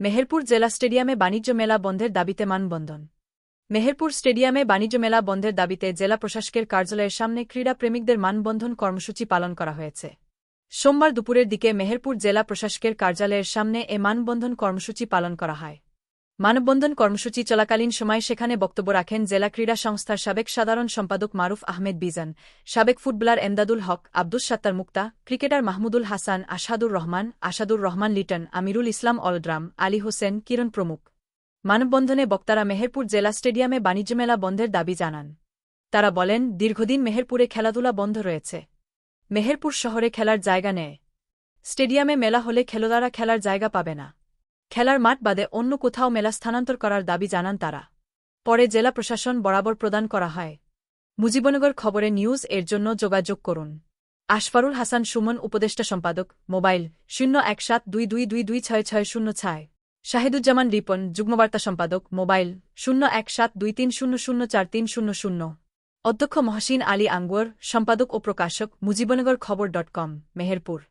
মেহেরপুর জেলা স্টেডিয়ামে বাণিজ্য মেলা বন্ধের দাবিতে মানবন্ধন। মেহেরপুর স্টেডিয়ামে বাণিজ্য মেলা বন্ধের দাবিতে জেলা প্রশাসকের কার্যালয়ের সামনে ক্রীড়া প্রেমিকদের মানবন্ধন কর্মসূচি পালন করা হয়েছে। সোমবার দুপুরের দিকে মেহেরপুর জেলা প্রশাসকের কার্যালয়ের সামনে এ মানবন্ধন কর্মসূচি পালন করা হয়। মানববন্ধন কর্মসূচি চলাকালীন সময় সেখানে বক্তব্য রাখেন জেলা ক্রীড়া সংস্থার সাবেক সাধারণ সম্পাদক মারুফ আহমেদ বিজান, সাবেক ফুটবলার এমদাদুল হক, আব্দুস সাত্তার মুক্তা, ক্রিকেটার মাহমুদুল হাসান আসাদুর রহমান আসাদুর রহমান লিটন, আমিরুল ইসলাম অলড্রাম আলী হোসেন, কিরণ প্রমুখ। মানববন্ধনে বক্তারা মেহেরপুর জেলা স্টেডিয়ামে বাণিজ্য মেলা বন্ধের দাবি জানান। তারা বলেন, দীর্ঘদিন মেহেরপুরে খেলাধুলা বন্ধ রয়েছে। মেহেরপুর শহরে খেলার জায়গা নেয় স্টেডিয়ামে মেলা হলে খেলোয়াড়রা খেলার জায়গা পাবে না। খেলার মাঠ বাদে অন্য কোথাও মেলা স্থানান্তর করার দাবি জানান তারা। পরে জেলা প্রশাসন বরাবর প্রদান করা হয়। মুজিবনগর খবরে নিউজ এর জন্য যোগাযোগ করুন। আশফারুল হাসান সুমন, উপদেষ্টা সম্পাদক, মোবাইল শূন্য এক সাত দুই দুই দুই দুই ছয় ছয় শূন্য ছয়। শাহিদুজ্জামান রিপন, যুগ্মবার্তা সম্পাদক, মোবাইল শূন্য এক সাত দুই তিন শূন্য শূন্য চার তিন শূন্য শূন্য। অধ্যক্ষ মহসিন আলী আঙ্গুয়ার সম্পাদক ও প্রকাশক, মুজিবনগর খবর ডট কম, মেহেরপুর।